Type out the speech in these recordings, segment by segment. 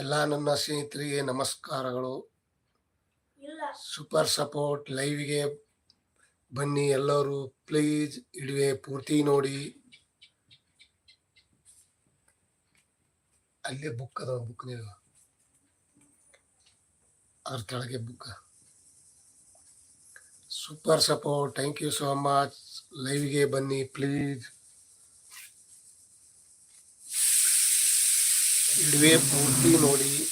ಎಲ್ಲ ನನ್ನ ಸ್ನೇಹಿತರಿಗೆ ನಮಸ್ಕಾರಗಳು. ಸೂಪರ್ ಸಪೋರ್ಟ್ ಲೈವ್ಗೆ ಬನ್ನಿ ಎಲ್ಲರೂ. ಪ್ಲೀಸ್ ಇಡುವೆ ಪೂರ್ತಿ ನೋಡಿ. ಅಲ್ಲೇ ಬುಕ್ ಅದ ಬುಕ್ ನೀವು. ಅದ್ರ ಕೆಳಗೆ book super support thank you so much ಲೈವ್ಗೆ ಬನ್ನಿ ಪ್ಲೀಸ್ ಇಡುವೆ ಪೂರ್ತಿ ನೋಡಿ.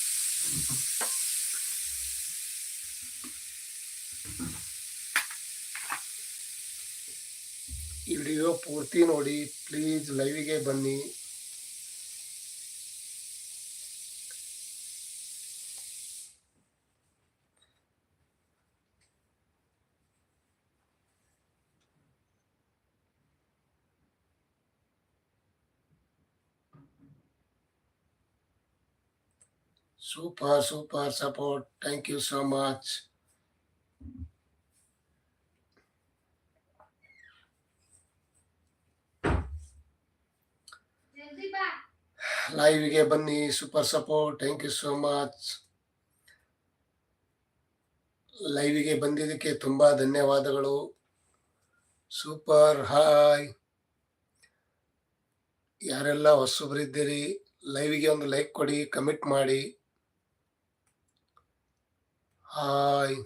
ಈ ವಿಡಿಯೋ ಪೂರ್ತಿ ನೋಡಿ. ಪ್ಲೀಸ್ ಲೈವಿಗೆ ಬನ್ನಿ. Support thank you so much ಜಲ್ದಿ ಬಾ ಲೈವ್ಗೆ ಬನ್ನಿ super support thank you so much ಲೈವಿಗೆ ಬಂದಿದ್ದಕ್ಕೆ ತುಂಬ ಧನ್ಯವಾದಗಳು. ಸೂಪರ್ ಹಾಯ್ ಯಾರೆಲ್ಲ ಹೊಸಬರಿದ್ದೀರಿ ಲೈವಿಗೆ ಒಂದು ಲೈಕ್ ಕೊಡಿ ಕಮೆಂಟ್ ಮಾಡಿ. ಹಾಯ್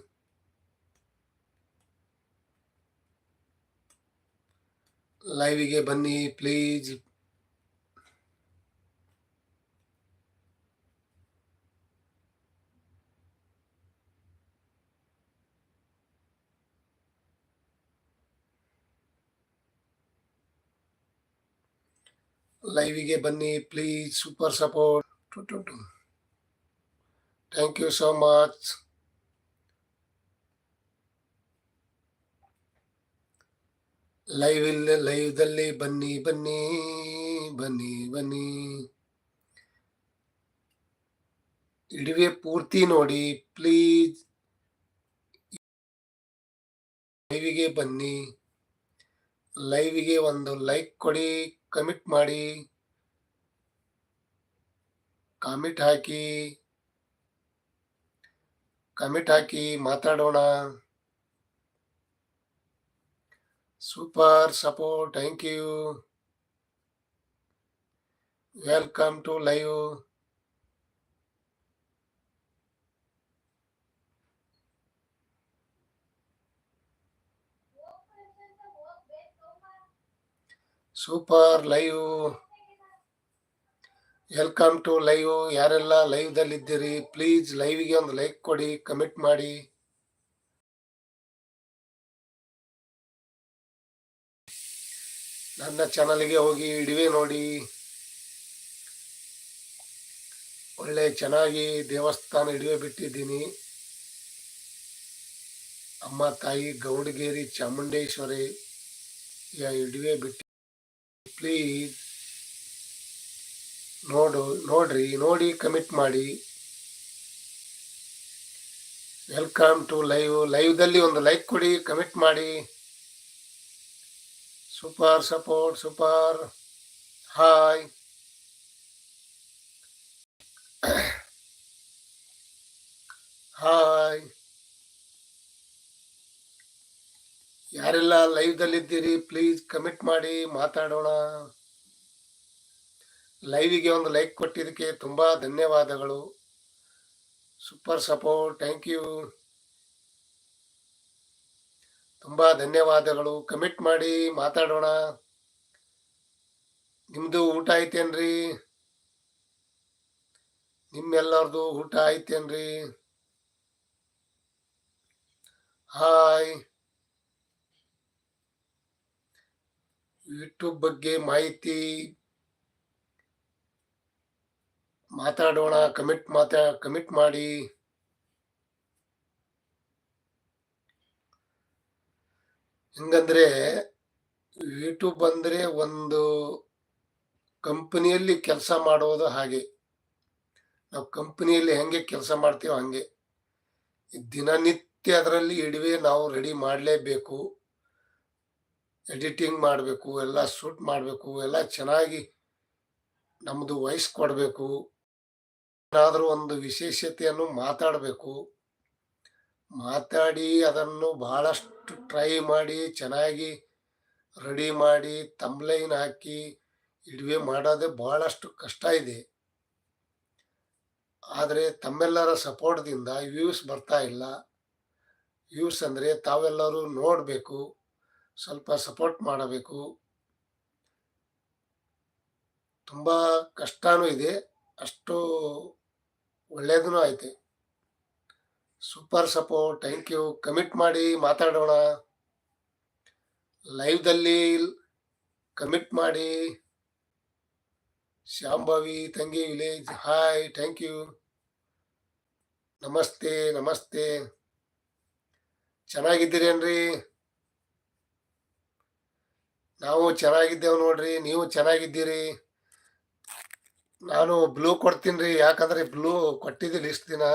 ಲೈವ್ಗೆ ಬನ್ನಿ ಪ್ಲೀಸ್ ಲೈವ್ಗೆ ಬನ್ನಿ please super support thank you so much live ಇಲ್ಲ ಲೈವ್ದಲ್ಲಿ ಬನ್ನಿ ಬನ್ನಿ ಬನ್ನಿ ಬನ್ನಿ ಇಡುವೆ ಪೂರ್ತಿ ನೋಡಿ ಪ್ಲೀಸ್ ಲೈವಿಗೆ ಬನ್ನಿ. ಲೈವಿಗೆ ಒಂದು ಲೈಕ್ ಕೊಡಿ ಕಮಿಟ್ ಮಾಡಿ. ಕಮಿಟ್ ಹಾಕಿ. ಕಮಿಟ್ ಹಾಕಿ ಮಾತಾಡೋಣ. Super support thank you welcome to live super live welcome to live ಯಾರೆಲ್ಲ ಲೈವ್ Please ಪ್ಲೀಸ್ ಲೈವ್ಗೆ ಒಂದು ಲೈಕ್ ಕೊಡಿ ಕಮೆಂಟ್ ಮಾಡಿ. ನನ್ನ ಚಾನಲ್ಗೆ ಹೋಗಿ ಇಡುವೆ ನೋಡಿ. ಒಳ್ಳೆ ಚೆನ್ನಾಗಿ ದೇವಸ್ಥಾನ ಇಡುವೆ ಬಿಟ್ಟಿದ್ದೀನಿ. ಅಮ್ಮ ತಾಯಿ ಗೌಡಗೇರಿ ಚಾಮುಂಡೇಶ್ವರಿ ಇಡುವೆ ಬಿಟ್ಟು, ಪ್ಲೀಸ್ ನೋಡು, ನೋಡ್ರಿ, ನೋಡಿ, ಕಮಿಟ್ ಮಾಡಿ. ವೆಲ್ಕಮ್ ಟು ಲೈವ್, ಲೈವ್ದಲ್ಲಿ ಒಂದು ಲೈಕ್ ಕೊಡಿ, ಕಮಿಟ್ ಮಾಡಿ. Super support super hi hi ಯಾರೆಲ್ಲ ಲೈವ್ದಲ್ಲಿದ್ದೀರಿ ಪ್ಲೀಸ್ ಕಮಿಟ್ ಮಾಡಿ ಮಾತಾಡೋಣ. ಲೈವಿಗೆ ಒಂದು ಲೈಕ್ ಕೊಟ್ಟಿದ್ದಕ್ಕೆ ತುಂಬ ಧನ್ಯವಾದಗಳು. ಸೂಪರ್ ಸಪೋರ್ಟ್ ಥ್ಯಾಂಕ್ ಯು ತುಂಬಾ ಧನ್ಯವಾದಗಳು. ಕಮಿಟ್ ಮಾಡಿ ಮಾತಾಡೋಣ. ನಿಮ್ಮದು ಊಟ ಐತೇನ್ರಿ? ನಿಮ್ಮೆಲ್ಲರದು ಊಟ ಐತೇನ್ರಿ? ಹಾಯ್ ಯೂಟ್ಯೂಬ್ ಬಗ್ಗೆ ಮಾಹಿತಿ ಮಾತಾಡೋಣ. ಕಮಿಟ್ ಮಾತಾ ಕಮಿಟ್ ಮಾಡಿ. ಹೆಂಗಂದ್ರೆ ಯೂಟ್ಯೂಬ್ ಅಂದ್ರೆ ಒಂದು ಕಂಪನಿಯಲ್ಲಿ ಕೆಲಸ ಮಾಡೋದು ಹಾಗೆ. ನಾವು ಕಂಪನಿಯಲ್ಲಿ ಹೆಂಗೆ ಕೆಲಸ ಮಾಡ್ತೀವೋ ಹಂಗೆ. ದಿನನಿತ್ಯ ಅದರಲ್ಲಿ ಇಡುವೆ ನಾವು ರೆಡಿ ಮಾಡಲೇಬೇಕು. ಎಡಿಟಿಂಗ್ ಮಾಡಬೇಕು, ಎಲ್ಲ ಶೂಟ್ ಮಾಡಬೇಕು, ಎಲ್ಲ ಚೆನ್ನಾಗಿ ನಮ್ಮದು ವಾಯ್ಸ್ ಕೊಡಬೇಕು. ಏನಾದರೂ ಒಂದು ವಿಶೇಷತೆಯನ್ನು ಮಾತಾಡಬೇಕು. ಮಾತಾಡಿ ಅದನ್ನು ಬಹಳಷ್ಟು ಟ್ರೈ ಮಾಡಿ, ಚೆನ್ನಾಗಿ ರೆಡಿ ಮಾಡಿ ತಂಬ್ಲೈನ್ ಹಾಕಿ ಇಡುವೆ ಮಾಡೋದೇ ಭಾಳಷ್ಟು ಕಷ್ಟ ಇದೆ. ಆದರೆ ತಮ್ಮೆಲ್ಲರ ಸಪೋರ್ಟ್ದಿಂದ ವ್ಯೂಸ್ ಬರ್ತಾ ಇಲ್ಲ. ವ್ಯೂಸ್ ಅಂದರೆ ತಾವೆಲ್ಲರೂ ನೋಡಬೇಕು, ಸ್ವಲ್ಪ ಸಪೋರ್ಟ್ ಮಾಡಬೇಕು. ತುಂಬ ಕಷ್ಟನೂ ಇದೆ, ಅಷ್ಟು ಒಳ್ಳೆಯದೂ ಐತೆ super support thank you comment ಮಾಡಿ ಮಾತಾಡೋಣ. ಲೈವ್ದಲ್ಲಿ ಕಮಿಟ್ ಮಾಡಿ. ಶಾಂಭವಿ ತಂಗಿ ವಿಲೇಜ್ ಹಾಯ್ ಥ್ಯಾಂಕ್ ಯು ನಮಸ್ತೆ ನಮಸ್ತೆ ಚೆನ್ನಾಗಿದ್ದೀರೇನ್ರಿ ನಾವು ಚೆನ್ನಾಗಿದ್ದೇವೆ ನೋಡ್ರಿ, ನೀವು ಚೆನ್ನಾಗಿದ್ದೀರಿ. ನಾನು ಬ್ಲೂ ಕೊಡ್ತೀನಿ ರೀ, ಯಾಕಂದ್ರೆ ಬ್ಲೂ ಕೊಟ್ಟಿದ್ದೀನಿ ಇಷ್ಟು ದಿನ.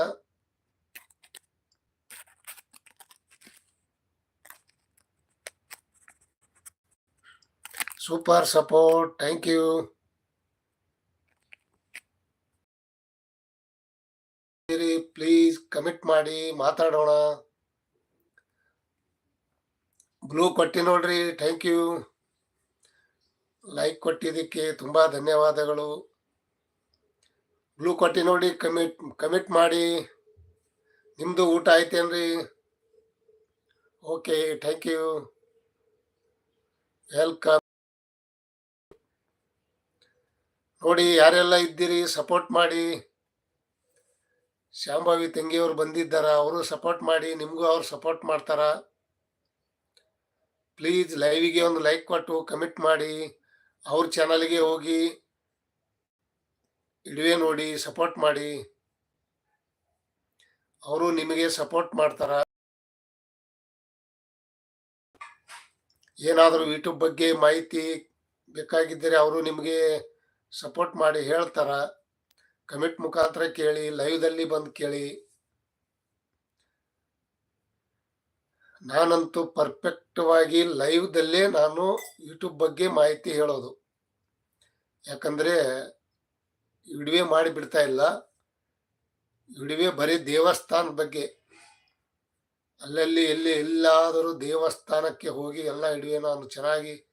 Super support thank you please comment ಮಾಡಿ, ಮಾತಾಡೋಣ. ಬ್ಲೂ ಕೊಟ್ಟಿ ನೋಡ್ರಿ. ಥ್ಯಾಂಕ್ ಯು ಲೈಕ್ ಕೊಟ್ಟಿದ್ದಕ್ಕೆ ತುಂಬ ಧನ್ಯವಾದಗಳು. ಬ್ಲೂ ಕೊಟ್ಟಿ ನೋಡಿ ಕಮಿಟ್ ಕಮಿಟ್ ಮಾಡಿ. ನಿಮ್ಮದು ಊಟ ಆಯ್ತೇನ್ರಿ? ಓಕೆ ಥ್ಯಾಂಕ್ ಯು ವೆಲ್ಕಮ್ ನೋಡಿ, ಯಾರೆಲ್ಲ ಇದ್ದೀರಿ ಸಪೋರ್ಟ್ ಮಾಡಿ. ಶಾಂಭವಿ ತಂಗಿಯವರು ಬಂದಿದ್ದಾರ, ಅವರು ಸಪೋರ್ಟ್ ಮಾಡಿ, ನಿಮಗೂ ಅವ್ರು ಸಪೋರ್ಟ್ ಮಾಡ್ತಾರ? ಪ್ಲೀಸ್ ಲೈವಿಗೆ ಒಂದು ಲೈಕ್ ಕೊಟ್ಟು ಕಮಿಟ್ ಮಾಡಿ. ಅವ್ರ ಚಾನಲ್ಗೆ ಹೋಗಿ. ಇಡುವೆ ನೋಡಿ ಸಪೋರ್ಟ್ ಮಾಡಿ. ಅವರು ನಿಮಗೆ ಸಪೋರ್ಟ್ ಮಾಡ್ತಾರ? ಏನಾದರೂ ಯೂಟ್ಯೂಬ್ ಬಗ್ಗೆ ಮಾಹಿತಿ ಬೇಕಾಗಿದ್ದರೆ ಅವರು ನಿಮಗೆ ಸಪೋರ್ಟ್ ಮಾಡಿ ಹೇಳ್ತಾರ. ಕಮಿಟ್ ಮುಖಾಂತರ ಕೇಳಿ ಲೈವ್ದಲ್ಲಿ ಬಂದು ಕೇಳಿ. ನಾನಂತೂ ಪರ್ಫೆಕ್ಟ್ವಾಗಿ ಲೈವ್ದಲ್ಲೇ ನಾನು ಯೂಟ್ಯೂಬ್ ಬಗ್ಗೆ ಮಾಹಿತಿ ಹೇಳೋದು. ಯಾಕಂದರೆ ಮಾಡಿ ಬಿಡ್ತಾ ಇಲ್ಲ. ವಿಡಿಯೋ ಬರೀ ದೇವಸ್ಥಾನದ ಬಗ್ಗೆ. ಅಲ್ಲಲ್ಲಿ ಎಲ್ಲಿ ಎಲ್ಲಾದರೂ ದೇವಸ್ಥಾನಕ್ಕೆ ಹೋಗಿ ಎಲ್ಲ ಇಡ್ವೆ ನಾನು ಚೆನ್ನಾಗಿ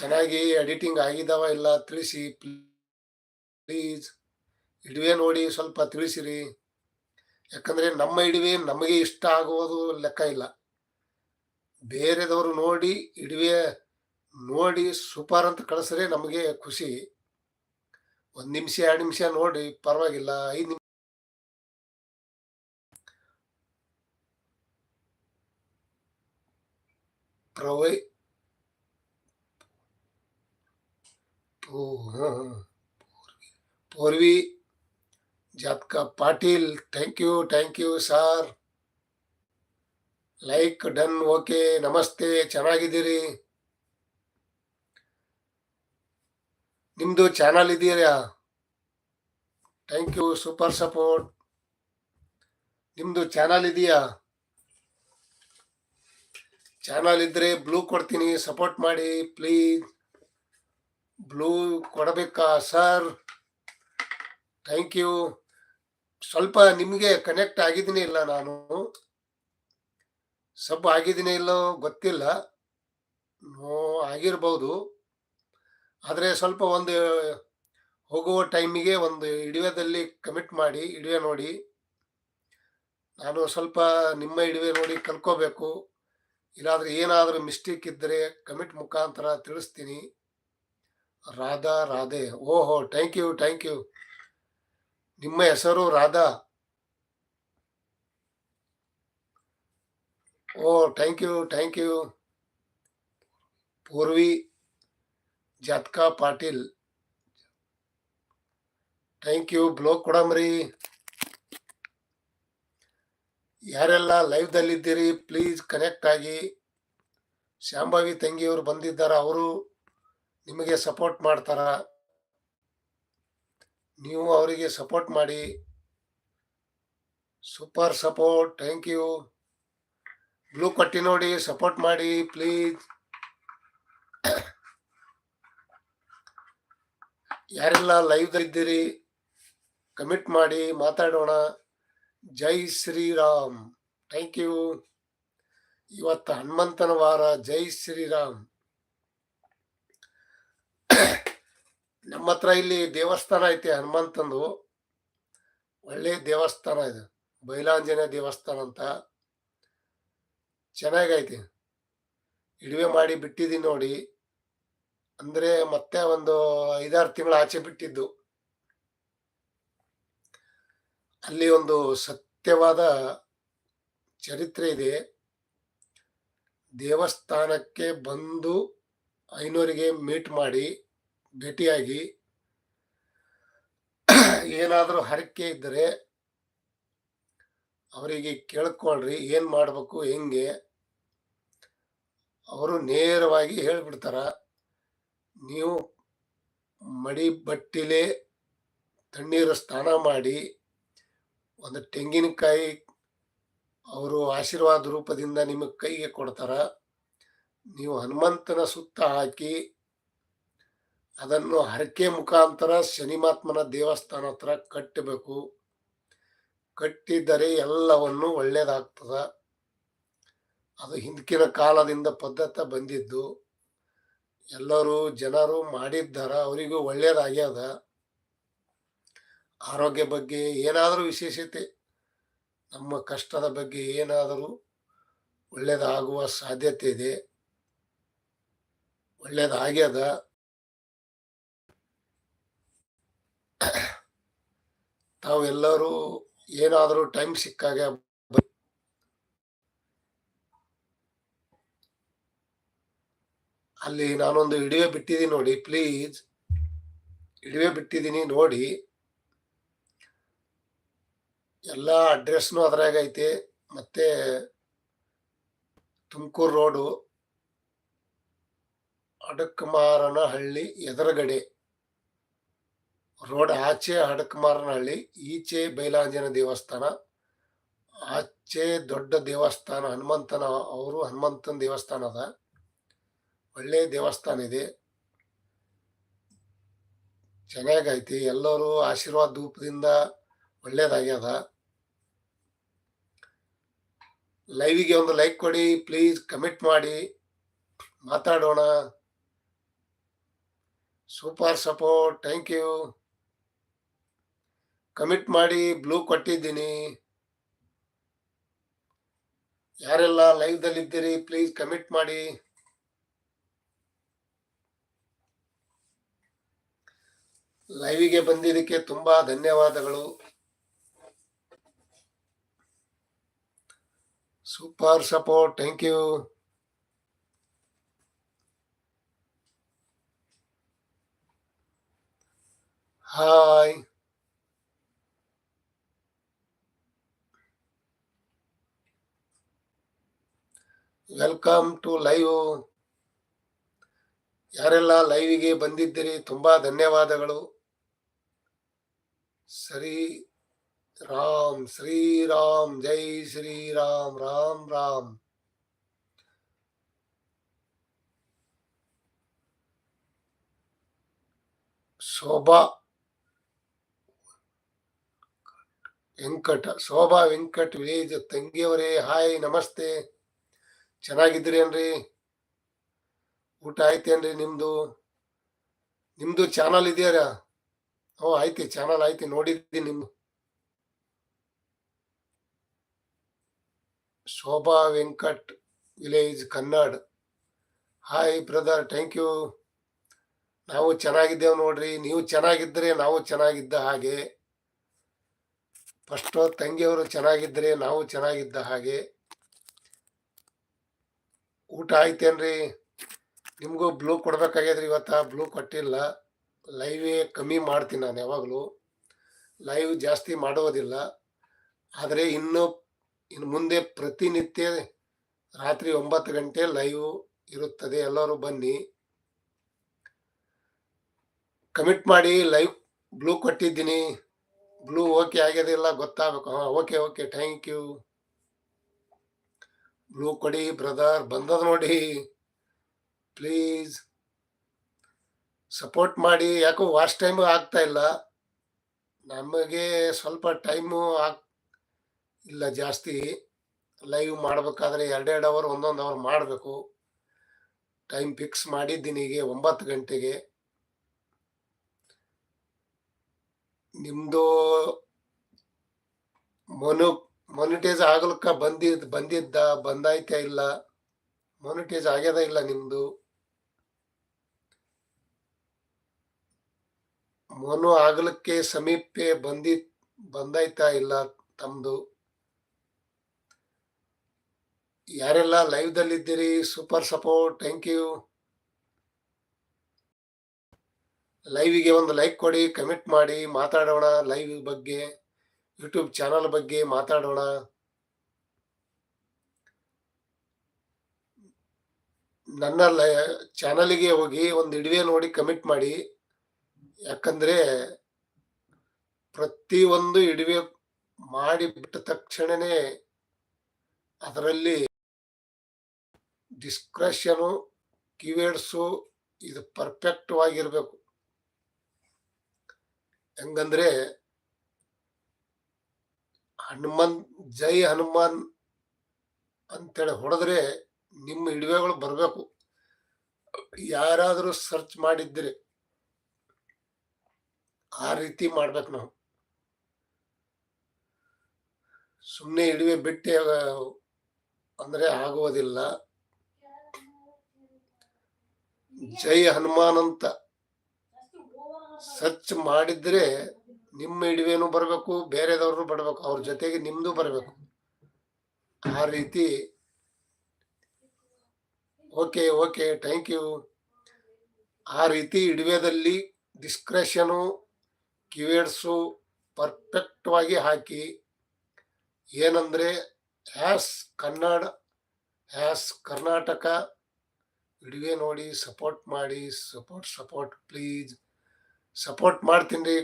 ಚೆನ್ನಾಗಿ ಎಡಿಟಿಂಗ್ ಆಗಿದಾವ ಇಲ್ಲ ತಿಳಿಸಿ, ಪ್ಲೀಸ್. ಇಡುವೆ ನೋಡಿ ಸ್ವಲ್ಪ ತಿಳಿಸಿರಿ. ಯಾಕಂದ್ರೆ ನಮ್ಮ ಇಡುವೆ ನಮಗೆ ಇಷ್ಟ ಆಗುವುದು ಲೆಕ್ಕ ಇಲ್ಲ. ಬೇರೆದವರು ನೋಡಿ ಇಡುವೆ ನೋಡಿ ಸೂಪರ್ ಅಂತ ಕಳಿಸ್ರೆ ನಮಗೆ ಖುಷಿ. ಒಂದು ನಿಮಿಷ, ಎರಡು ನಿಮಿಷ ನೋಡಿ, ಪರವಾಗಿಲ್ಲ, ಐದು ನಿಮಿಷ ಪ್ರವೈ Purvi Jatka Patil thank you thank you sir like done okay ನಮಸ್ತೆ ಚೆನ್ನಾಗಿದ್ದೀರಿ? ನಿಮ್ಮದು ಚಾನಲ್ ಇದೆಯಾ? ಥ್ಯಾಂಕ್ ಯು ಸೂಪರ್ ಸಪೋರ್ಟ್ ನಿಮ್ಮದು ಚಾನಲ್ ಇದೆಯಾ? ಚಾನಲ್ ಇದ್ರೆ ಬ್ಲೂ ಕೊಡ್ತೀನಿ ಸಪೋರ್ಟ್ ಮಾಡಿ ಪ್ಲೀಸ್ ಬ್ಲೂ ಕೊಡಬೇಕಾ, ಸರ್? Thank you. ಸ್ವಲ್ಪ ನಿಮಗೆ ಕನೆಕ್ಟ್ ಆಗಿದ್ದೀನಿ ಇಲ್ಲ ನಾನು? ಸಬ್ ಆಗಿದ್ದೀನಿ ಇಲ್ಲೋ ಗೊತ್ತಿಲ್ಲ. ನೋ ಆಗಿರ್ಬೋದು. ಆದರೆ ಸ್ವಲ್ಪ ಒಂದು ಹೋಗುವ ಟೈಮಿಗೆ ಒಂದು ಇಡುವೆದಲ್ಲಿ ಕಮಿಟ್ ಮಾಡಿ, ಇಡುವೆ ನೋಡಿ. ನಾನು ಸ್ವಲ್ಪ ನಿಮ್ಮ ಇಡುವೆ ನೋಡಿ ಕಲ್ಕೋಬೇಕು ಇಲ್ಲಾಂದ್ರೆ ಏನಾದರೂ ಮಿಸ್ಟೇಕ್ ಇದ್ದರೆ ಕಮಿಟ್ ಮುಖಾಂತರ ತಿಳಿಸ್ತೀನಿ. ರಾಧಾ, ರಾಧೆ. ಓಹೋ ಥ್ಯಾಂಕ್ ಯು ಥ್ಯಾಂಕ್ ಯು ನಿಮ್ಮ ಹೆಸರು Radha? Oh thank you thank you Purvi Jatka Patil. Thank you block ಕೊಡಮ್ರಿ. ಯಾರೆಲ್ಲ ಲೈವ್ದಲ್ಲಿದ್ದೀರಿ ಪ್ಲೀಸ್ ಕನೆಕ್ಟ್ ಆಗಿ. ಶಾಂಭಾವಿ ತಂಗಿಯವರು ಬಂದಿದ್ದಾರೆ, ಅವರು. ನಿಮಗೆ ಸಪೋರ್ಟ್ ಮಾಡ್ತಾರ? ನೀವು ಅವರಿಗೆ ಸಪೋರ್ಟ್ ಮಾಡಿ. Super support, thank you. Blue ಕಟ್ಟಿ ನೋಡಿ, ಸಪೋರ್ಟ್ ಮಾಡಿ, ಪ್ಲೀಸ್. ಯಾರೆಲ್ಲ ಲೈವ್ದಲ್ಲಿದ್ದೀರಿ ಕಮಿಟ್ ಮಾಡಿ, ಮಾತಾಡೋಣ. ಜೈ ಶ್ರೀರಾಮ್, ಥ್ಯಾಂಕ್ ಯು. ಇವತ್ತು ಹನುಮಂತನ ವಾರ, ಜೈ ಶ್ರೀರಾಮ್. ನಮ್ಮ ಹತ್ರ ಇಲ್ಲಿ ದೇವಸ್ಥಾನ ಐತೆ, ಹನುಮಂತಂದು. ಒಳ್ಳೆ ದೇವಸ್ಥಾನ ಇದೆ. ಬೈಲಾಂಜನೇಯ ದೇವಸ್ಥಾನ ಅಂತ. ಚೆನ್ನಾಗೈತಿ. ಇಡುವೆ ಮಾಡಿ ಬಿಟ್ಟಿದ್ದೀನಿ ನೋಡಿ. ಅಂದ್ರೆ ಮತ್ತೆ ಒಂದು ಐದಾರು ತಿಂಗಳು ಆಚೆ ಬಿಟ್ಟಿದ್ದು. ಅಲ್ಲಿ ಒಂದು ಸತ್ಯವಾದ ಚರಿತ್ರೆ ಇದೆ. ದೇವಸ್ಥಾನಕ್ಕೆ ಬಂದು ಐನೂರಿಗೆ ಮೀಟ್ ಮಾಡಿ. ಭೇಟಿಯಾಗಿ ಏನಾದರೂ ಹರಕೆ ಇದ್ದರೆ ಅವರಿಗೆ ಕೇಳ್ಕೊಳ್ರಿ, ಏನು ಮಾಡಬೇಕು, ಹೆಂಗೆ? ಅವರು ನೇರವಾಗಿ ಹೇಳಿಬಿಡ್ತಾರ, ನೀವು ಮಡಿ ಬಟ್ಟಿಲೆ ತಣ್ಣೀರು ಸ್ನಾನ ಮಾಡಿ ಒಂದು ತೆಂಗಿನಕಾಯಿ ಅವರು ಆಶೀರ್ವಾದ ರೂಪದಿಂದ ನಿಮಗೆ ಕೈಗೆ ಕೊಡ್ತಾರ, ನೀವು ಹನುಮಂತನ ಸುತ್ತ ಹಾಕಿ ಅದನ್ನು ಹರಕೆ ಮುಖಾಂತರ ಶನಿಮಾತ್ಮನ ದೇವಸ್ಥಾನ ಹತ್ರ ಕಟ್ಟಬೇಕು. ಕಟ್ಟಿದರೆ ಎಲ್ಲವನ್ನು ಒಳ್ಳೇದಾಗ್ತದ. ಅದು ಹಿಂದಿನ ಕಾಲದಿಂದ ಪದ್ಧತಿ ಬಂದಿದ್ದು, ಎಲ್ಲರೂ ಜನರು ಮಾಡಿದ್ದಾರ, ಅವರಿಗೂ ಒಳ್ಳೇದಾಗ್ಯದ. ಆರೋಗ್ಯ ಬಗ್ಗೆ ಏನಾದರೂ ವಿಶೇಷತೆ, ನಮ್ಮ ಕಷ್ಟದ ಬಗ್ಗೆ ಏನಾದರೂ ಒಳ್ಳೇದಾಗುವ ಸಾಧ್ಯತೆ ಇದೆ. ಒಳ್ಳೇದಾಗ್ಯದ. ತಾವೆಲ್ಲರೂ ಏನಾದರೂ ಟೈಮ್ ಸಿಕ್ಕಾಗ ಅಲ್ಲಿ ನಾನೊಂದು ಇಡಿವೆ ಬಿಟ್ಟಿದ್ದೀನಿ ನೋಡಿ ಪ್ಲೀಸ್ ಇಡಿವೆ ಬಿಟ್ಟಿದ್ದೀನಿ ನೋಡಿ. ಎಲ್ಲ ಅಡ್ರೆಸ್ನು ಅದ್ರಾಗ ಐತೆ. ಮತ್ತೆ ತುಮಕೂರು ರೋಡು ಅಡಕ್ಮಾರನಹಳ್ಳಿ ಎದುರುಗಡೆ. ರೋಡ್ ಆಚೆ ಹಡಕಮಾರನಹಳ್ಳಿ, ಈಚೆ ಬೈಲಾಂಜನ ದೇವಸ್ಥಾನ, ಆಚೆ ದೊಡ್ಡ ದೇವಸ್ಥಾನ, ಹನುಮಂತನ, ಅವರು ಹನುಮಂತನ ದೇವಸ್ಥಾನ ಅದ. ಒಳ್ಳೆ ದೇವಸ್ಥಾನ ಇದೆ. ಚೆನ್ನಾಗೈತಿ. ಎಲ್ಲರೂ ಆಶೀರ್ವಾದ ಧೂಪದಿಂದ ಒಳ್ಳೇದಾಗ್ಯದ. ಲೈವಿಗೆ ಒಂದು ಲೈಕ್ ಕೊಡಿ ಪ್ಲೀಸ್ ಕಮೆಂಟ್ ಮಾಡಿ. ಮಾತಾಡೋಣ. Super support thank you comment ಮಾಡಿ ಬ್ಲೂ ಕೊಟ್ಟಿದ್ದೀನಿ. ಯಾರೆಲ್ಲ ಲೈವ್ದಲ್ಲಿದ್ದೀರಿ ಪ್ಲೀಸ್ ಕಮಿಟ್ ಮಾಡಿ. ಲೈವಿಗೆ ಬಂದಿದ್ದಕ್ಕೆ ತುಂಬಾ ಧನ್ಯವಾದಗಳು. Super support thank you hi welcome to live ಯಾರೆಲ್ಲ ಲೈವಿಗೆ ಬಂದಿದ್ದೀರಿ, ತುಂಬ ಧನ್ಯವಾದಗಳು. ಸರಿ, ರಾಮ್, ಶ್ರೀರಾಮ್, ಜೈ ಶ್ರೀರಾಮ್, ರಾಮ್ ರಾಮ್. ಶೋಭಾ ವೆಂಕಟ, ಶೋಭಾ ವೆಂಕಟ್ ವಿಲೇಜ್ ತಂಗಿಯವರೇ, ಹಾಯ್, ನಮಸ್ತೆ. ಚೆನ್ನಾಗಿದ್ದೀರೇನ್ರಿ? ಊಟ ಆಯ್ತೇನ್ರಿ ನಿಮ್ದು? ನಿಮ್ದು ಚಾನಲ್ ಇದೆಯಾರ ಓ ಐತಿ ಚಾನಲ್ ಐತಿ ನೋಡಿದ್ದೀನಿ ನಿಮ್ಮ Shobha Venkat village, Kannada. Hi brother thank you ನಾವು ಚೆನ್ನಾಗಿದ್ದೇವೆ ನೋಡ್ರಿ. ನೀವು ಚೆನ್ನಾಗಿದ್ದರೆ ನಾವು ಚೆನ್ನಾಗಿದ್ದ ಹಾಗೆ. ಫಸ್ಟ್ ತಂಗಿಯವರು ಚೆನ್ನಾಗಿದ್ದರೆ ನಾವು ಚೆನ್ನಾಗಿದ್ದ ಹಾಗೆ. ಊಟ ಆಯ್ತೇನ್ರಿ? ನಿಮಗೂ ಬ್ಲೂ ಕೊಡ್ಬೇಕಾಗ್ಯದ್ರಿ ಇವತ್ತು? ಬ್ಲೂ ಕೊಟ್ಟಿಲ್ಲ. ಲೈವೇ ಕಮ್ಮಿ ಮಾಡ್ತೀನಿ ನಾನು ಯಾವಾಗಲೂ. ಲೈವ್ ಜಾಸ್ತಿ ಮಾಡೋದಿಲ್ಲ. ಆದರೆ ಇನ್ನು ಇನ್ನು ಮುಂದೆ ಪ್ರತಿನಿತ್ಯ ರಾತ್ರಿ ಒಂಬತ್ತು ಗಂಟೆ ಲೈವ್ ಇರುತ್ತದೆ. ಎಲ್ಲರೂ ಬನ್ನಿ. ಕಮಿಟ್ ಮಾಡಿ ಲೈವ್ ಬ್ಲೂ ಕೊಟ್ಟಿದ್ದೀನಿ. ಬ್ಲೂ ಓಕೆ ಆಗ್ಯದಿಲ್ಲ ಗೊತ್ತಾಗಬೇಕು. ಹಾಂ okay okay thank you blue ಕೊಡಿ, ಬ್ರದರ್, ಬಂದದ ನೋಡಿ. ಪ್ಲೀಸ್. ಸಪೋರ್ಟ್ ಮಾಡಿ. ಯಾಕೋ ವಾಚ್ ಟೈಮ್ ಆಗ್ತಾ ಇಲ್ಲ. ನಮಗೆ ಸ್ವಲ್ಪ ಟೈಮು ಆಗ್ ಇಲ್ಲ ಜಾಸ್ತಿ. ಲೈವ್ ಮಾಡಬೇಕಾದ್ರೆ ಎರಡೆರಡು ಅವರ್, ಒಂದೊಂದು ಅವರ್ ಮಾಡಬೇಕು. ಟೈಮ್ ಫಿಕ್ಸ್ ಮಾಡಿದ್ದೀನಿ ಈಗ ಒಂಬತ್ತು ಗಂಟೆಗೆ. ನಿಮ್ಮದು ಮೊನು ಮೊನಿಟೈಸ್ ಆಗಲಿಕ್ಕ ಬಂದಿದ್, ಬಂದಿದ್ದ, ಬಂದಾಯ್ತಾ ಇಲ್ಲ? ಮೊನಿಟೈಸ್ ಆಗ್ಯದ ಇಲ್ಲ ನಿಮ್ಮದು ಮೊನು ಆಗಲಿಕ್ಕೆ ಸಮೀಪೆ ಬಂದಿ, ಬಂದಾಯ್ತಾ ಇಲ್ಲ ತಮ್ಮದು ಯಾರೆಲ್ಲ ಲೈವ್ ದಲ್ಲಿದ್ದೀರಿ? ಸೂಪರ್ ಸಪೋರ್ಟ್ ಥ್ಯಾಂಕ್ ಯು ಲೈವಿಗೆ ಒಂದು ಲೈಕ್ ಕೊಡಿ ಕಮೆಂಟ್ ಮಾಡಿ, ಮಾತಾಡೋಣ ಲೈವ್ ಬಗ್ಗೆ. ಯೂಟ್ಯೂಬ್ ಚಾನಲ್ ಬಗ್ಗೆ ಮಾತಾಡೋಣ. ನನ್ನ ಚಾನಲಿಗೆ ಹೋಗಿ ಒಂದು ಇಡುವೆ ನೋಡಿ ಕಮಿಟ್ ಮಾಡಿ. ಯಾಕಂದ್ರೆ ಪ್ರತಿಯೊಂದು ಇಡುವೆ ಮಾಡಿ ಬಿಟ್ಟ ತಕ್ಷಣನೇ ಅದರಲ್ಲಿ ಡಿಸ್ಕ್ರಷನು ಕಿವೇಡ್ಸು ಇದು ಪರ್ಫೆಕ್ಟ್ ಆಗಿರ್ಬೇಕು ಹೆಂಗಂದ್ರೆ ಹನುಮನ್, ಜೈ ಹನುಮಾನ್ ಅಂತೇಳಿ ಹೊಡೆದ್ರೆ ನಿಮ್ಮ ಇಡಿವೆಗಳು ಬರಬೇಕು. ಯಾರಾದರೂ ಸರ್ಚ್ ಮಾಡಿದ್ರೆ ಆ ರೀತಿ ಮಾಡ್ಬೇಕು ನಾವು. ಸುಮ್ಮನೆ ಇಡಿವೆ ಬಿಟ್ಟು, ಅಂದ್ರೆ ಆಗುವುದಿಲ್ಲ ಜೈ ಹನುಮಾನ್ ಅಂತ ಸರ್ಚ್ ಮಾಡಿದ್ರೆ ನಿಮ್ಮ ಹಿಡಿವೇನು ಬರಬೇಕು ಬೇರೆದವ್ರು ಬರಬೇಕು, ಅವ್ರ ಜೊತೆಗೆ ನಿಮ್ಮದು ಬರಬೇಕು. ಆ ರೀತಿ. ಓಕೆ ಓಕೆ ಥ್ಯಾಂಕ್ ಯು ಆ ರೀತಿ ಇಡುವೆದಲ್ಲಿ ಡಿಸ್ಕ್ರೆಷನು ಕಿವೇಡ್ಸು ಪರ್ಫೆಕ್ಟ್ವಾಗಿ ಹಾಕಿ. ಏನಂದ್ರೆ ಹ್ಯಾಸ್ ಕನ್ನಡ ಹ್ಯಾಸ್ ಕರ್ನಾಟಕ, ಇಡುವೆ ನೋಡಿ ಸಪೋರ್ಟ್ ಮಾಡಿ ಸಪೋರ್ಟ್ ಸಪೋರ್ಟ್ ಪ್ಲೀಸ್ ಸಪೋರ್ಟ್ ಮಾಡ್ತೀನಿ.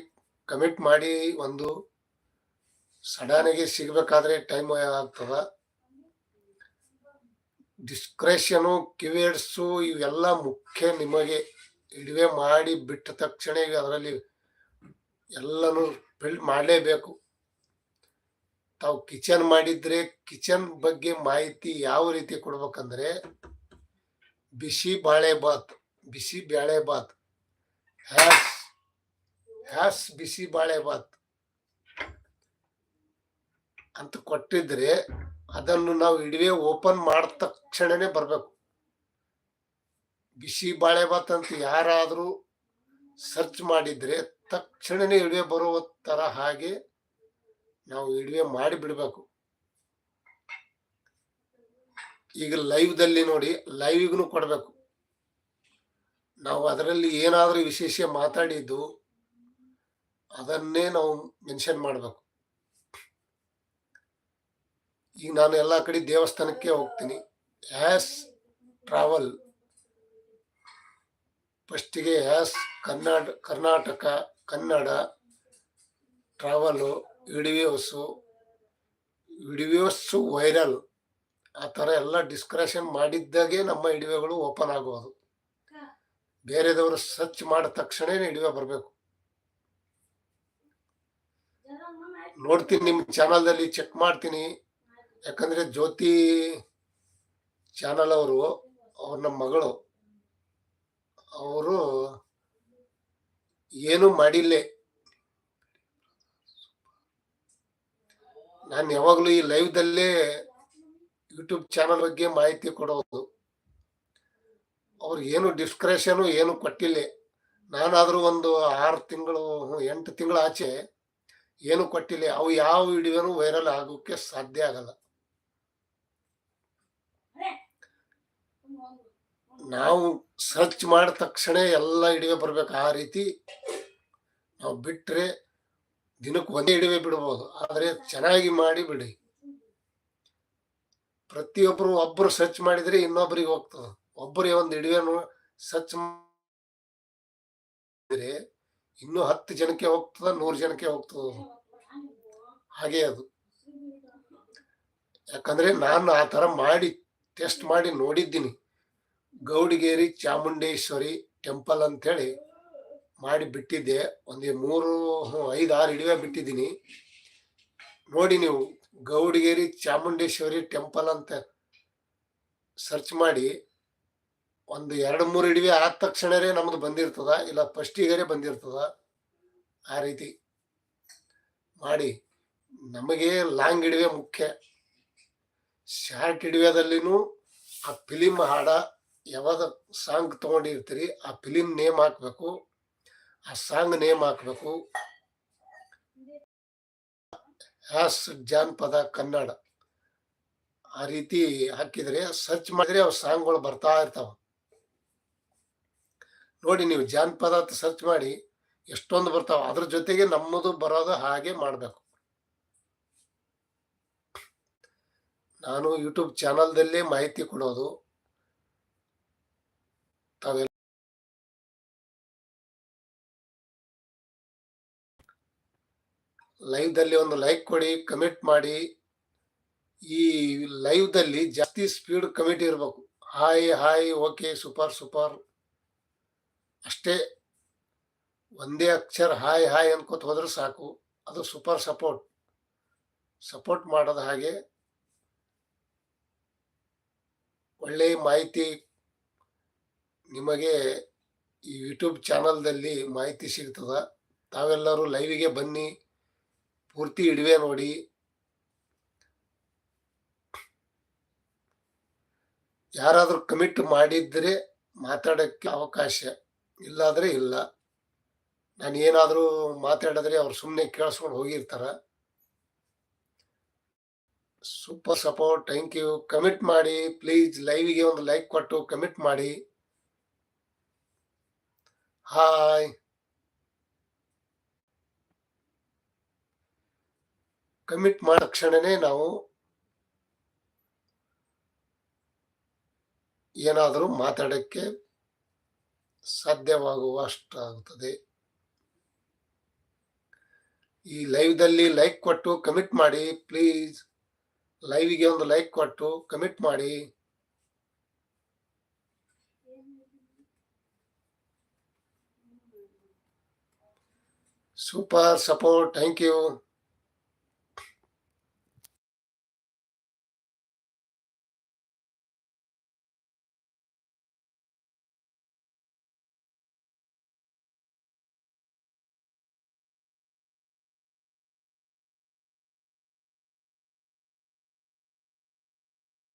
ಕಮೆಂಟ್ ಮಾಡಿ ಒಂದು ಸಡನ್ಗೆ ಸಿಗಬೇಕಾದ್ರೆ ಟೈಮ್ ಆಗ್ತದ. ಡಿಸ್ಕ್ರೇಷನು ಕಿವೇಡ್ಸು ಇವೆಲ್ಲ ಮುಖ್ಯ ನಿಮಗೆ. ಇಡುವೆ ಮಾಡಿ ಬಿಟ್ಟ ತಕ್ಷಣ ಅದರಲ್ಲಿ ಎಲ್ಲನೂ ಬಿಲ್ಡ್ ಮಾಡಲೇಬೇಕು. ತಾವು ಕಿಚನ್ ಮಾಡಿದ್ರೆ ಕಿಚನ್ ಬಗ್ಗೆ ಮಾಹಿತಿ ಯಾವ ರೀತಿ ಕೊಡ್ಬೇಕಂದ್ರೆ ಬಿಸಿ ಬಾಳೆ ಬಾತ್, ಬಿಸಿ ಬ್ಯಾಳೆ ಬಾತ್. ಹ್ಯಾಸ್ ಹ್ಯಾಸ್ ಬಿಸಿ ಬಾಳೆ ಬಾತ್ ಅಂತ ಕೊಟ್ಟಿದ್ರೆ ಅದನ್ನು ನಾವು ಇಡಿವೆ ಓಪನ್ ಮಾಡಿದ ತಕ್ಷಣನೇ ಬರಬೇಕು. ಬಿಸಿ ಬಾಳೆ ಬಾತ್ ಅಂತ ಯಾರಾದರೂ ಸರ್ಚ್ ಮಾಡಿದ್ರೆ ತಕ್ಷಣನೇ ಇಡುವೆ ಬರುವ ತರ ಹಾಗೆ ನಾವು ಇಡುವೆ ಮಾಡಿ ಬಿಡಬೇಕು. ಈಗ ಲೈವ್ ದಲ್ಲಿ ನೋಡಿ ಲೈವ್ಗೂ ಕೊಡಬೇಕು. ನಾವು ಅದರಲ್ಲಿ ಏನಾದರೂ ವಿಶೇಷ ಮಾತಾಡಿದ್ದು ಅದನ್ನೇ ನಾವು ಮೆನ್ಷನ್ ಮಾಡಬೇಕು. ಈಗ ನಾನು ಎಲ್ಲ ಕಡೆ ದೇವಸ್ಥಾನಕ್ಕೆ ಹೋಗ್ತೀನಿ. ಹ್ಯಾಸ್ ಟ್ರಾವೆಲ್ ಫಸ್ಟಿಗೆ as Kannada Karnataka, Kannada travel videos videos viral ಆ ಥರ ಎಲ್ಲ ಡಿಸ್ಕ್ರಷನ್ ಮಾಡಿದ್ದಾಗೆ ನಮ್ಮ ಇಡಿವೆಗಳು ಓಪನ್ ಆಗೋದು. ಬೇರೆದವರು ಸರ್ಚ್ ಮಾಡಿದ ತಕ್ಷಣ ಇಡಿವೆ ಬರಬೇಕು. ನೋಡ್ತೀನಿ ನಿಮ್ಮ ಚಾನಲ್ದಲ್ಲಿ ಚೆಕ್ ಮಾಡ್ತೀನಿ. ಯಾಕಂದ್ರೆ ಜ್ಯೋತಿ ಚಾನಲ್ ಅವರು, ಅವ್ರ ನಮ್ಮ ಮಗಳು, ಅವರು ಏನು ಮಾಡಿಲ್ಲ. ನಾನು ಯಾವಾಗಲೂ ಈ ಲೈವ್ದಲ್ಲೇ ಯೂಟ್ಯೂಬ್ ಚಾನಲ್ ಬಗ್ಗೆ ಮಾಹಿತಿ ಕೊಡೋದು. ಅವ್ರು ಏನು ಡಿಸ್ಕ್ರೇಷನು ಏನು ಕೊಟ್ಟಿಲ್ಲ. ನಾನಾದರೂ ಒಂದು ಆರು ತಿಂಗಳು, ಎಂಟು ತಿಂಗಳು ಆಚೆ ಏನು ಕೊಟ್ಟಿಲ್ಲ, ಅವು ಯಾವ ವಿಡಿಯೋನು ವೈರಲ್ ಆಗೋಕ್ಕೆ ಸಾಧ್ಯ ಆಗಲ್ಲ. ನಾವು ಸರ್ಚ್ ಮಾಡಿದ ತಕ್ಷಣ ಎಲ್ಲ ಇಡಿವೆ ಬರ್ಬೇಕು. ಆ ರೀತಿ ನಾವು ಬಿಟ್ಟರೆ ದಿನಕ್ಕೆ ಒಂದೇ ಇಡಿವೆ ಬಿಡ್ಬೋದು. ಆದರೆ ಚೆನ್ನಾಗಿ ಮಾಡಿ ಬಿಡಿ. ಪ್ರತಿಯೊಬ್ಬರು ಒಬ್ಬರು ಸರ್ಚ್ ಮಾಡಿದ್ರೆ ಇನ್ನೊಬ್ಬರಿಗೆ ಹೋಗ್ತದೆ. ಒಬ್ಬರಿಗೆ ಒಂದು ಇಡುವೆನು ಸರ್ಚ್ ಮಾಡಿದ್ರೆ ಇನ್ನೂ ಹತ್ತು ಜನಕ್ಕೆ ಹೋಗ್ತದ, ನೂರು ಜನಕ್ಕೆ ಹೋಗ್ತದ? ಹಾಗೆ ಅದು. ಯಾಕಂದ್ರೆ ನಾನು ಆ ತರ ಮಾಡಿ ಟೆಸ್ಟ್ ಮಾಡಿ ನೋಡಿದ್ದೀನಿ. ಗೌಡಿಗೇರಿ, ಚಾಮುಂಡೇಶ್ವರಿ ಟೆಂಪಲ್ ಅಂತೇಳಿ ಮಾಡಿ ಬಿಟ್ಟಿದ್ದೆ. ಒಂದು ಮೂರು ಐದು, ಆರು ಇಡಿವೆ ಬಿಟ್ಟಿದ್ದೀನಿ. ನೋಡಿ ನೀವು, ಗೌಡಿಗೇರಿ, ಚಾಮುಂಡೇಶ್ವರಿ ಟೆಂಪಲ್ ಅಂತ ಸರ್ಚ್ ಮಾಡಿ ಒಂದು ಎರಡು ಮೂರು ಇಡಿವೆ ಆದ ತಕ್ಷಣವೇ ನಮ್ದು ಬಂದಿರ್ತದ, ಇಲ್ಲ ಫಸ್ಟಿಗರೆ ಬಂದಿರ್ತದ, ಆ ರೀತಿ ಮಾಡಿ. ನಮಗೆ ಲಾಂಗ್ ಇಡಿವೆ ಮುಖ್ಯ. ಶಾರ್ಟ್ ಇಡಿವೆದಲ್ಲಿನೂ ಆ ಫಿಲಿಮ್ ಹಾಡ ಯಾವಾಗ ಸಾಂಗ್ ತಗೊಂಡಿರ್ತೀರಿ, ಆ ಫಿಲಿಮ್ ನೇಮ್ ಹಾಕ್ಬೇಕು, ಆ ಸಾಂಗ್ ನೇಮ್ ಹಾಕ್ಬೇಕು. ಹ್ಯಾಸ್ ಜಾನಪದ ಕನ್ನಡ. ಆ ರೀತಿ ಹಾಕಿದ್ರೆ ಸರ್ಚ್ ಮಾಡಿದ್ರೆ ಅವು ಸಾಂಗ್ಗಳು ಬರ್ತಾ ಇರ್ತಾವ. ನೋಡಿ ನೀವು ಜಾನಪದ ಅಂತ ಸರ್ಚ್ ಮಾಡಿ ಎಷ್ಟೊಂದು ಬರ್ತಾವ. ಅದ್ರ ಜೊತೆಗೆ ನಮ್ಮದು ಬರೋದು ಹಾಗೆ ಮಾಡಬೇಕು. ನಾನು ಯೂಟ್ಯೂಬ್ ಚಾನಲ್ದಲ್ಲೇ ಮಾಹಿತಿ ಕೊಡೋದು. ತಾವೆಲ್ಲ ಲೈವ್ದಲ್ಲಿ ಒಂದು ಲೈಕ್ ಕೊಡಿ ಕಮೆಂಟ್ ಮಾಡಿ. ಈ ಲೈವ್ದಲ್ಲಿ ಜಾಸ್ತಿ ಸ್ಪೀಡ್ ಕಮೆಂಟ್ ಇರಬೇಕು. Hi hi okay super super ಅಷ್ಟೇ ಒಂದೇ ಅಕ್ಷರ ಹಾಯ್ ಹಾಯ್ ಅನ್ಕೋತ ಹೋದ್ರೆ ಸಾಕು. ಅದು ಸೂಪರ್ ಸಪೋರ್ಟ್. ಸಪೋರ್ಟ್ ಮಾಡೋದು ಹಾಗೆ ಒಳ್ಳೆಯ ಮಾಹಿತಿ ನಿಮಗೆ ಈ ಯೂಟ್ಯೂಬ್ ಚಾನಲ್ದಲ್ಲಿ ಮಾಹಿತಿ ಸಿಗ್ತದ. ತಾವೆಲ್ಲರೂ ಲೈವಿಗೆ ಬನ್ನಿ. ಪೂರ್ತಿ ಇಡುವೆ ನೋಡಿ. ಯಾರಾದರೂ ಕಮಿಟ್ ಮಾಡಿದ್ರೆ ಮಾತಾಡೋಕ್ಕೆ ಅವಕಾಶ. ಇಲ್ಲಾದ್ರೆ ಇಲ್ಲ. ನಾನು ಏನಾದರೂ ಮಾತಾಡಿದ್ರೆ ಅವ್ರು ಸುಮ್ಮನೆ ಕೇಳಿಸ್ಕೊಂಡು ಹೋಗಿರ್ತಾರ. Super support thank you comment ಮಾಡಿ ಪ್ಲೀಸ್ ಲೈವಿಗೆ ಒಂದು ಲೈಕ್ ಕೊಟ್ಟು ಕಮಿಟ್ ಮಾಡಿ. ಹಾಯ್ ಕಮಿಟ್ ಮಾಡಿದ ತಕ್ಷಣನೇ ನಾವು ಏನಾದರೂ ಮಾತಾಡೋಕ್ಕೆ ಸಾಧ್ಯವಾಗುವಷ್ಟಾಗುತ್ತದೆ ಈ ಲೈವ್ದಲ್ಲಿ ಲೈಕ್ ಕೊಟ್ಟು, ಕಮಿಟ್ ಮಾಡಿ, ಪ್ಲೀಸ್. ಲೈವಿಗೆ ಒಂದು ಲೈಕ್ ಕೊಟ್ಟು, ಕಮಿಟ್ ಮಾಡಿ. Super support, thank you.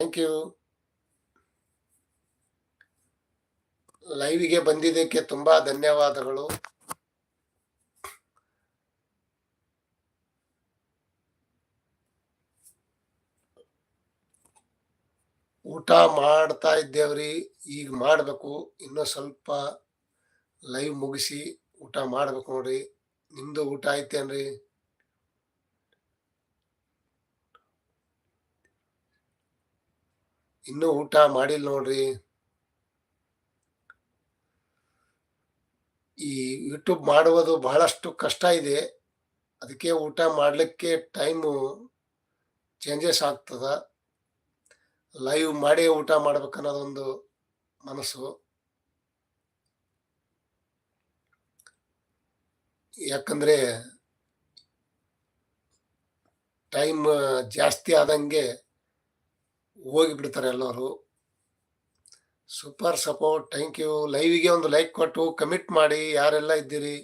Thank you. ಲೈವಿಗೆ ಬಂದಿದ್ದಕ್ಕೆ ತುಂಬಾ ಧನ್ಯವಾದಗಳು. ಊಟ ಮಾಡ್ತಾ ಇದ್ದೇವ್ರಿ, ಈಗ ಮಾಡಬೇಕು. ಇನ್ನೂ ಸ್ವಲ್ಪ ಲೈವ್ ಮುಗಿಸಿ ಊಟ ಮಾಡ್ಬೇಕು ನೋಡ್ರಿ. ನಿಮ್ದು ಊಟ ಐತೇನ್ರಿ ಇನ್ನೂ ಊಟ ಮಾಡಿಲ್ಲ ನೋಡ್ರಿ. ಈ ಯೂಟ್ಯೂಬ್ ಮಾಡುವುದು ಬಹಳಷ್ಟು ಕಷ್ಟ ಇದೆ. ಅದಕ್ಕೆ ಊಟ ಮಾಡಲಿಕ್ಕೆ ಟೈಮು ಚೇಂಜಸ್ ಆಗ್ತದ. ಲೈವ್ ಮಾಡಿ ಊಟ ಮಾಡ್ಬೇಕನ್ನೋದೊಂದು ಮನಸ್ಸು. ಯಾಕಂದ್ರೆ ಟೈಮ್ ಜಾಸ್ತಿ ಆದಂಗೆ ಹೋಗಿಬಿಡ್ತಾರೆ ಎಲ್ಲರೂ. ಸೂಪರ್ ಸಪೋರ್ಟ್ ಥ್ಯಾಂಕ್ ಯು ಲೈವಿಗೆ ಒಂದು ಲೈಕ್ ಕೊಟ್ಟು ಕಮಿಟ್ ಮಾಡಿ, ಯಾರೆಲ್ಲ ಇದ್ದೀರಿ?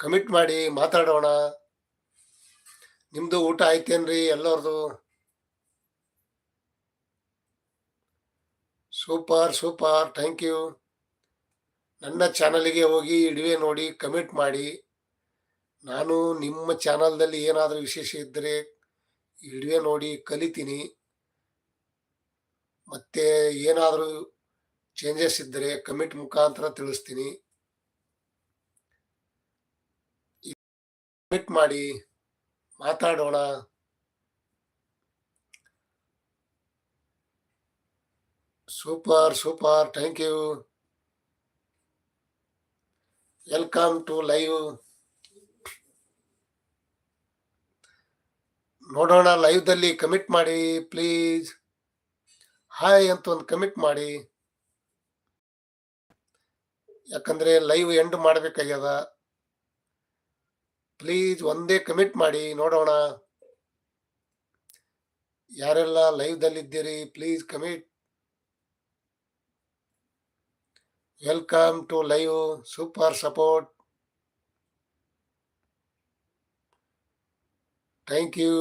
ಕಮಿಟ್ ಮಾಡಿ, ಮಾತಾಡೋಣ. ನಿಮ್ಮದು ಊಟ ಆಯ್ತೇನ್ರಿ ಎಲ್ಲರದು? ಸೂಪರ್ ಸೂಪರ್ ಥ್ಯಾಂಕ್ ಯು ನನ್ನ ಚಾನಲಿಗೆ ಹೋಗಿ ಇಡುವೆ ನೋಡಿ ಕಮೆಂಟ್ ಮಾಡಿ. ನಾನು ನಿಮ್ಮ ಚಾನಲ್ದಲ್ಲಿ ಏನಾದರೂ ವಿಶೇಷ ಇದ್ದರೆ ಇಡುವೆ ನೋಡಿ ಕಲಿತೀನಿ. ಮತ್ತೆ ಏನಾದರೂ ಚೇಂಜಸ್ ಇದ್ದರೆ ಕಮಿಟ್ ಮುಖಾಂತರ ತಿಳಿಸ್ತೀನಿ. ಕಮಿಟ್ ಮಾಡಿ ಮಾತಾಡೋಣ. Super super thank you welcome to live ನೋಡೋಣ ಲೈವ್ದಲ್ಲಿ ಕಮಿಟ್ ಮಾಡಿ ಪ್ಲೀಸ್ ಹಾಯ್ ಅಂತ ಒಂದು ಕಮಿಟ್ ಮಾಡಿ. ಯಾಕಂದ್ರೆ ಲೈವ್ ಎಂಡ್ ಮಾಡಬೇಕಾಗ್ಯದ. ಪ್ಲೀಸ್ ಒಂದೇ ಕಮಿಟ್ ಮಾಡಿ, ನೋಡೋಣ. ಯಾರೆಲ್ಲ live ದಲ್ಲಿದ್ದೀರಿ please comment welcome to live super support thank you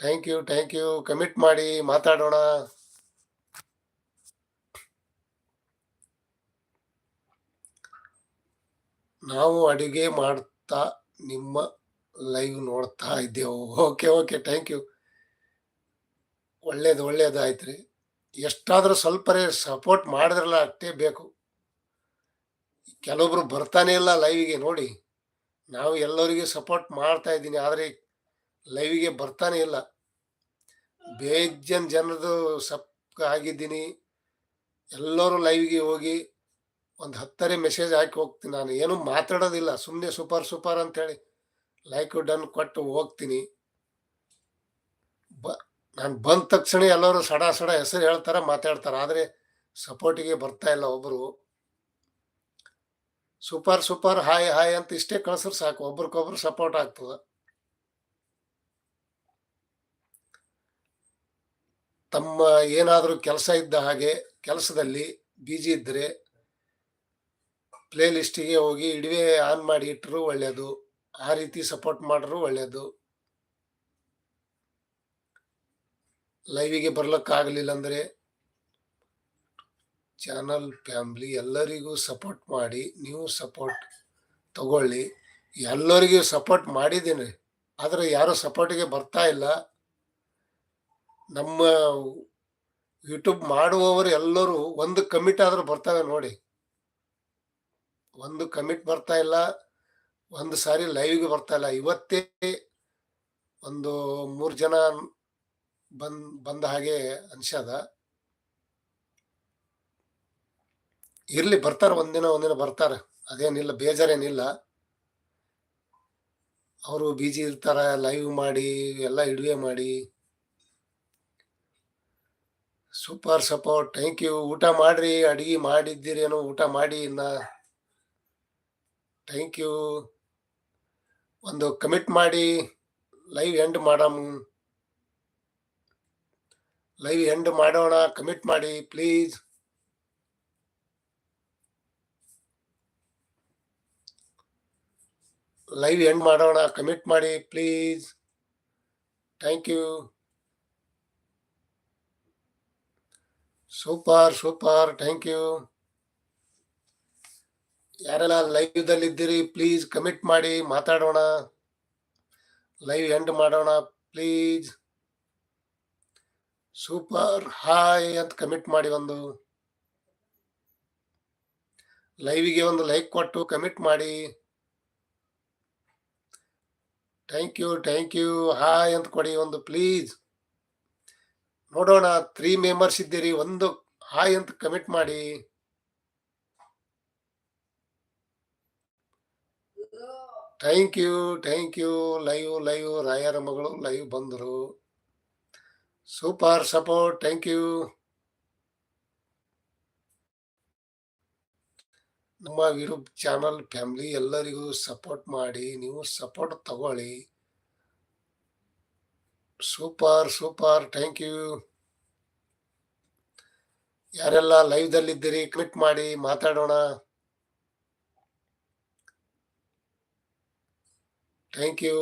thank you thank you comment ಮಾಡಿ ಮಾತಾಡೋಣ. ನಾವು ಅಡುಗೆ ಮಾಡ್ತಾ ನಿಮ್ಮ ಲೈವ್ ನೋಡ್ತಾ ಇದ್ದೆವು. ಓಕೆ ಓಕೆ ಥ್ಯಾಂಕ್ ಯು ಒಳ್ಳೇದು ಒಳ್ಳೇದು ಆಯ್ತು ರೀ ಎಷ್ಟಾದರೂ ಸ್ವಲ್ಪರೇ ಸಪೋರ್ಟ್ ಮಾಡಿದ್ರಲ್ಲ ಅಷ್ಟೇ ಬೇಕು. ಕೆಲವೊಬ್ರು ಬರ್ತಾನೆ ಇಲ್ಲ ಲೈವಿಗೆ ನೋಡಿ. ನಾವು ಎಲ್ಲರಿಗೂ ಸಪೋರ್ಟ್ ಮಾಡ್ತಾ ಇದ್ದೀನಿ, ಆದರೆ ಲೈವಿಗೆ ಬರ್ತಾನೆ ಇಲ್ಲ. ಬೇಜನ್ ಜನರದು ಸಪ್ ಆಗಿದ್ದೀನಿ. ಎಲ್ಲರೂ ಲೈವ್ಗೆ ಹೋಗಿ ಒಂದು ಹತ್ತರೆ ಮೆಸೇಜ್ ಹಾಕಿ ಹೋಗ್ತೀನಿ. ನಾನು ಏನೂ ಮಾತಾಡೋದಿಲ್ಲ ಸುಮ್ಮನೆ ಸೂಪರ್ ಸೂಪರ್ ಅಂತೇಳಿ ಲೈಕ್ ಡನ್ ಕೊಟ್ಟು ಹೋಗ್ತೀನಿ. ಬ, ನಾನು ಬಂದ ತಕ್ಷಣ ಎಲ್ಲರೂ ಸಡಾ ಸಡ ಹೆಸರು ಹೇಳ್ತಾರೆ, ಮಾತಾಡ್ತಾರೆ, ಆದರೆ ಸಪೋರ್ಟಿಗೆ ಬರ್ತಾ ಇಲ್ಲ ಒಬ್ಬರು ಸೂಪರ್ ಸೂಪರ್ ಹಾಯ್ ಹಾಯ್ ಅಂತ ಇಷ್ಟೇ ಕಳ್ಸಿದ್ರೆ ಸಾಕು. ಒಬ್ರಿಗೊಬ್ರು ಸಪೋರ್ಟ್ ಆಗ್ತದ. ತಮ್ಮ ಏನಾದರೂ ಕೆಲಸ ಇದ್ದ ಹಾಗೆ ಕೆಲಸದಲ್ಲಿ ಬಿಜಿ ಇದ್ದರೆ ಪ್ಲೇ ಲಿಸ್ಟಿಗೆ ಹೋಗಿ ಇಡುವೆ ಆನ್ ಮಾಡಿ ಇಟ್ಟರು ಒಳ್ಳೆಯದು ಆ ರೀತಿ ಸಪೋರ್ಟ್ ಮಾಡ್ರು ಒಳ್ಳೆಯದು ಲೈವಿಗೆ ಬರ್ಲಿಕ್ಕಾಗಲಿಲ್ಲ ಅಂದರೆ ಚಾನಲ್ ಫ್ಯಾಮ್ಲಿ ಎಲ್ಲರಿಗೂ ಸಪೋರ್ಟ್ ಮಾಡಿ, ನೀವು ಸಪೋರ್ಟ್ ತಗೊಳ್ಳಿ. ಎಲ್ಲರಿಗೂ ಸಪೋರ್ಟ್ ಮಾಡಿದ್ದೀನಿ, ಆದರೆ ಯಾರು ಸಪೋರ್ಟಿಗೆ ಬರ್ತಾ ಇಲ್ಲ. ನಮ್ಮ ಯೂಟ್ಯೂಬ್ ಮಾಡುವವರು ಎಲ್ಲರೂ ಒಂದು ಕಮಿಟ್ ಆದರೂ ಬರ್ತವೆ ನೋಡಿ. ಒಂದು ಕಮಿಟ್ ಬರ್ತಾ ಇಲ್ಲ, ಒಂದು ಸಾರಿ ಲೈವ್ಗೆ ಬರ್ತಾ ಇಲ್ಲ. ಇವತ್ತೇ ಒಂದು ಮೂರು ಜನ ಬಂದ್, ಬಂದ ಹಾಗೆ ಅನ್ಸ್ಯದ. ಇರ್ಲಿ ಬರ್ತಾರೆ, ಒಂದಿನ ಒಂದಿನ ಬರ್ತಾರೆ. ಅದೇನಿಲ್ಲ, ಬೇಜಾರೇನಿಲ್ಲ. ಅವರು ಬಿಜಿ ಇರ್ತಾರೆ ಲೈವ್ ಮಾಡಿ, ಎಲ್ಲ ಇಡುವೆ ಮಾಡಿ. ಸೂಪರ್ ಸಪೋರ್ಟ್ ಥ್ಯಾಂಕ್ ಯು ಊಟ ಮಾಡ್ರಿ, ಅಡಿಗೆ ಮಾಡಿದ್ದೀರೇನೋ, ಊಟ ಮಾಡಿ ಇನ್ನ. ಥ್ಯಾಂಕ್ ಯು ಒಂದು ಕಮಿಟ್ ಮಾಡಿ ಲೈವ್ ಎಂಡ್ ಮಾಡಮ್. ಲೈವ್ ಎಂಡ್ ಮಾಡೋಣ ಕಮಿಟ್ ಮಾಡಿ ಪ್ಲೀಸ್ ಲೈವ್ ಎಂಡ್ ಮಾಡೋಣ. ಕಮಿಟ್ ಮಾಡಿ please thank you super super thank you ಯಾರೆಲ್ಲ ಲೈವ್ ದಲ್ಲಿ ಇದ್ದೀರಿ ಪ್ಲೀಸ್ ಕಮಿಟ್ ಮಾಡಿ, ಮಾತಾಡೋಣ. ಲೈವ್ ಎಂಡ್ ಮಾಡೋಣ ಪ್ಲೀಸ್ ಸೂಪರ್ ಹಾಯ್ ಅಂತ ಕಮಿಟ್ ಮಾಡಿ ಒಂದು. ಲೈವಿಗೆ ಒಂದು ಲೈಕ್ ಕೊಟ್ಟು ಕಮಿಟ್ ಮಾಡಿ. Thank you thank you hi ಅಂತ ಕೊಡಿ ಒಂದು ಪ್ಲೀಸ್ ನೋಡೋಣ ತ್ರೀ ಮೆಂಬರ್ಸ್ ಇದ್ದೀರಿ, ಒಂದು ಹಾಯ್ ಅಂತ ಕಮಿಟ್ ಮಾಡಿ. Thank you thank you live live ರಾಯರ ಮಗಳು ಲೈವ್ ಬಂದರು. ಸೂಪರ್ ಸಪೋರ್ಟ್ ಥ್ಯಾಂಕ್ ಯು ನಮ್ಮ ವಿರೂಪ್ ಚಾನಲ್ ಫ್ಯಾಮಿಲಿ ಎಲ್ಲರಿಗೂ ಸಪೋರ್ಟ್ ಮಾಡಿ, ನೀವು ಸಪೋರ್ಟ್ ತಗೊಳ್ಳಿ. Super super, thank you. ಯಾರೆಲ್ಲ ಲೈವ್ದಲ್ಲಿದ್ದೀರಿ, ಕ್ಲಿಕ್ ಮಾಡಿ, ಮಾತಾಡೋಣ. Thank you.